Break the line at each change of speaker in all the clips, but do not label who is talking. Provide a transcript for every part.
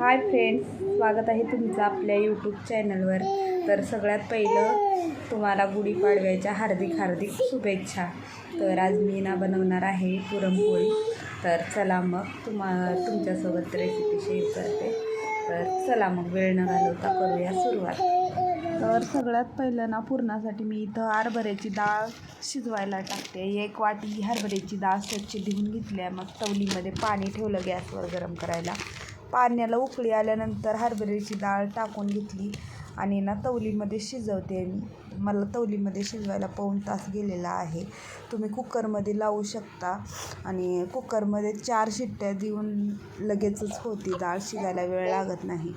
Hi friends स्वागत आहे तुमचं आपल्या यूट्यूब चॅनलवर तर सगळ्यात पहिलं तुम्हाला गुढीपाडव्याच्या हार्दिक हार्दिक शुभेच्छा. तर आज मी ना बनवणार आहे पुरणपोळी. तर चला मग तुम्हा तुमच्यासोबत रेसिपी शेअर करते. तर चला मग वेळ न घालवता करूया सुरुवात. तर सगळ्यात पहिलं ना पुरणासाठी मी इथं हरभऱ्याची डाळ शिजवायला टाकते. एक वाटी हरभऱ्याची डाळ स्वच्छ धुवून घेतली आहे. मग तवलीमध्ये पाणी ठेवलं गॅसवर गरम करायला. पाण्याला उकळी आल्यानंतर हरभऱ्याची डाळ टाकून घेतली. आणि ना तवलीमध्ये शिजवते. मला तवलीमध्ये शिजवायला पाऊण तास गेलेला आहे. तुम्ही कुकरमध्ये लावू शकता. आणि कुकरमध्ये चार शिट्ट्या देऊन लगेचच होती. डाळ शिजायला वेळ लागत नाही.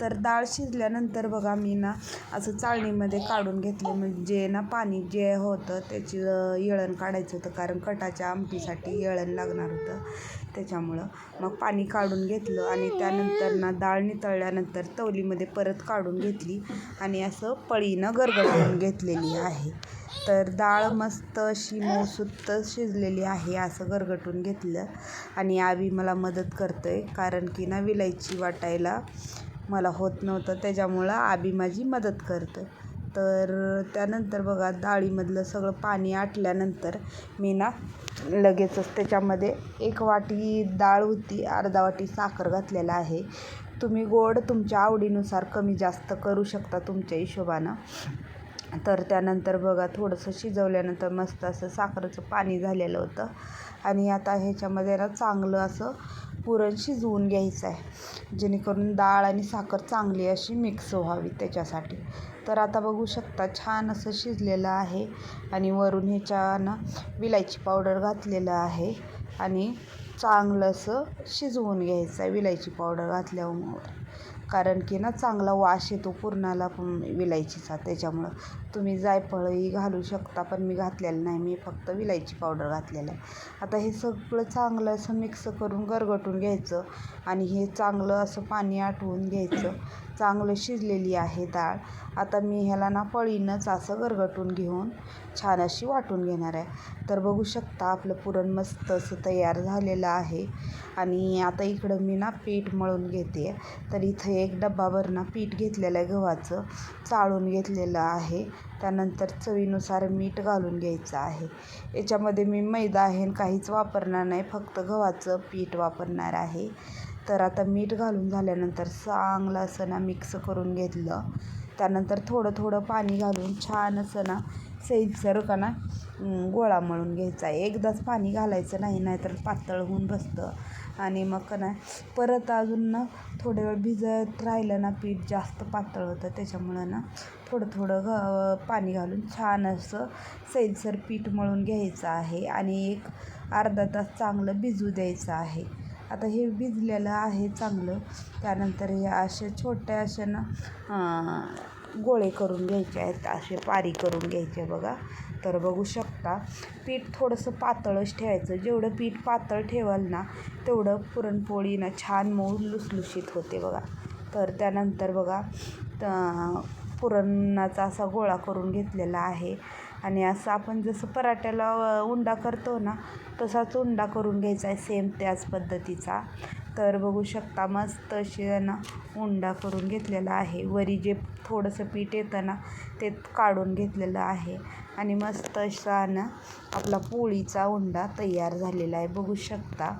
तर डाळ शिजल्यानंतर बघा मी ना असं चाळणीमध्ये काढून घेतलं. म्हणजे ना पाणी जे होतं त्याची येळण काढायचं होतं. कारण कटाच्या आमटीसाठी येळण लागणार होतं. त्याच्यामुळं मग पाणी काढून घेतलं. आणि त्यानंतर ना डाळ नितळल्यानंतर तवलीमध्ये परत काढून घेतली. आणि असं पळीनं गरगटून घेतलेली आहे. तर डाळ मस्त अशी मऊसूत शिजलेली आहे असं गरगटून घेतलं. आणि आवी मला मदत करतो आहे कारण की ना विलायची वाटायला मला होत नव्हतं त्याच्यामुळं आबी माझी मदत करतं तर त्यानंतर बघा डाळीमधलं सगळं पाणी आटल्यानंतर मी ना लगेचच त्याच्यामध्ये एक वाटी डाळ होती अर्धा वाटी साखर घातलेला आहे. तुम्ही गोड तुमच्या आवडीनुसार कमी जास्त करू शकता तुमच्या हिशोबानं. तर त्यानंतर बघा थोडंसं शिजवल्यानंतर मस्त असं साखरेचं पाणी झालेलं होतं. आणि आता ह्याच्यामध्ये ना चांगलं असं पुरण शिजवून घ्यायचं आहे. जेणेकरून डाळ आणि साखर चांगली अशी मिक्स व्हावी त्याच्यासाठी. तर आता बघू शकता छान असं शिजलेलं आहे. आणि वरून ह्याच्यानं विलायची पावडर घातलेलं आहे. आणि चांगलं असं शिजवून घ्यायचं आहे विलायची पावडर घातल्यामुळं कारण की ना चांगला वास येतो पुरणाला विलायचीचा त्याच्यामुळं. तुम्ही जायफळही घालू शकता पण मी घातलेलं नाही. मी फक्त विलायची पावडर घातलेलं आहे. आता हे सगळं चांगलं असं मिक्स करून गरगटून घ्यायचं आणि हे चांगलं असं पाणी आटवून घ्यायचं. चांगलं शिजलेली आहे डाळ. आता मी ह्याला ना पळीनंच असं गरगटून घेऊन छान अशी वाटून घेणार आहे. तर बघू शकता आपलं पुरण मस्त असं तयार झालेलं आहे. आणि आता इकडं मी ना पीठ मळून घेते. तर इथं एक डब्बाभर ना पीठ घेतलेलं आहे गव्हाचं. चाळून घेतलेलं आहे. त्यानंतर चवीनुसार मीठ घालून घ्यायचं आहे. याच्यामध्ये मी मैदा आहे काहीच वापरणार नाही फक्त गव्हाचं पीठ वापरणार आहे. तर आता मीठ घालून झाल्यानंतर चांगलं असं ना मिक्स करून घेतलं. त्यानंतर थोडं थोडं पाणी घालून छान असं ना सैजसर का ना गोळा मळून घ्यायचा आहे. एकदाच पाणी घालायचं नाही नाहीतर पातळ होऊन बसतं. आणि मग का नाही परत अजून ना थोडे वेळ भिजत राहिलं ना पीठ जास्त पातळ होतं त्याच्यामुळं ना थोडं थोडं घ पाणी घालून छान असं सैलसर पीठ मळून घ्यायचं आहे आणि एक अर्धा तास चांगलं भिजू द्यायचं आहे. आता हे भिजलेलं आहे चांगलं त्यानंतर हे असे छोट्या असे ना गोळे करून घ्यायचे आहेत असे पारी करून घ्यायचे बघा. तर बघू शकता. पीठ थोडंसं पातळच ठेवायचं. जेवढं पीठ पातळ ठेवाल ना तेवढं पुरणपोळी ना छान मऊ लुसलुशीत होते बघा. तर त्यानंतर बघा पुरणाचा असा गोळा करून घेतलेला आहे. आणि असं आपण जसं पराठ्याला उंडा करतो ना तसाच उंडा करून घ्यायचा आहे सेम त्याच पद्धतीचा. तर बघू शकता मस्त अशी ना उंडा करून घेतलेला आहे. वरी जे थोडंसं पीठ येतं ना ते काढून घेतलेलं आहे. आणि मस्त असा ना आपला पोळीचा उंडा तयार झालेला आहे. बघू शकता.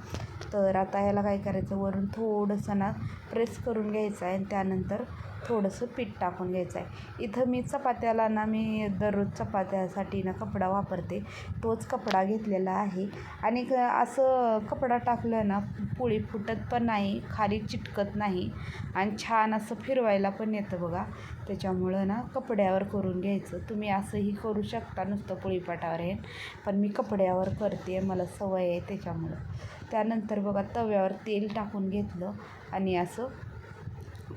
तर आता ह्याला काय करायचं? वरून थोडंसं ना प्रेस करून घ्यायचं आहे आणि त्यानंतर थोडंसं पीठ टाकून घ्यायचं आहे. इथं मी चपात्याला ना मी दररोज चपात्यासाठी ना कपडा वापरते. तोच कपडा घेतलेला आहे. आणि क असं कपडा टाकलं ना पोळी फुटत पण नाही खाली चिटकत नाही. आणि छान असं फिरवायला पण येतं बघा. त्याच्यामुळं ना कपड्यावर करून घ्यायचं. तुम्ही असंही करू शकता नुसतं पोळीपाटावर हे. पण मी कपड्यावर करते मला सवय आहे त्याच्यामुळं. त्यानंतर बघा तव्यावर तेल टाकून घेतलं. आणि असं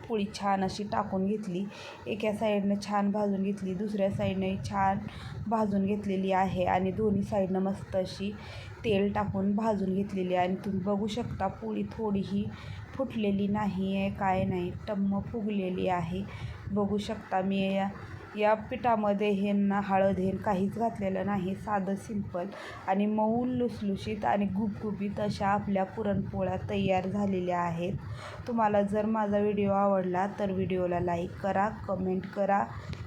पोळी छान अशी टाकून घेतली. एका साईडनं छान भाजून घेतली दुसऱ्या साईडने छान भाजून घेतलेली आहे आणि दोन्ही साईडनं मस्त अशी तेल टाकून भाजून घेतलेली आहे. आणि तुम्ही बघू शकता पोळी थोडीही फुटलेली नाही आहे काय नाही टम्म फुगलेली आहे. बघू शकता मी या पिठामध्ये ह्यांना हळद हे काहीच घातलेलं नाही. साधं सिंपल आणि मऊ लुसलुशीत आणि गुबगुबीत अशा आपल्या पुरणपोळ्या तयार झालेल्या आहेत. तुम्हाला जर माझा व्हिडिओ आवडला तर व्हिडिओला लाईक करा कमेंट करा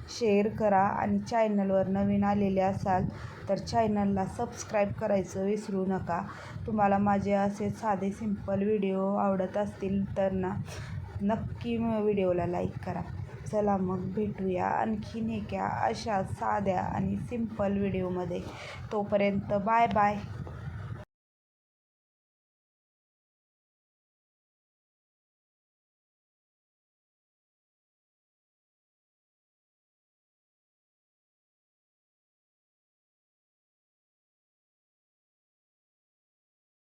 शेअर करा आणि चॅनलवर नवीन आलेले असाल तर चॅनलला सबस्क्राईब करायचं विसरू नका. तुम्हाला माझे असे साधे सिंपल व्हिडिओ आवडत असतील तर ना नक्की व्हिडिओला लाईक करा. चला मग भेटूया आणखीन एका अशा साध्या आणि सिंपल व्हिडिओमध्ये तोपर्यंत बाय बाय.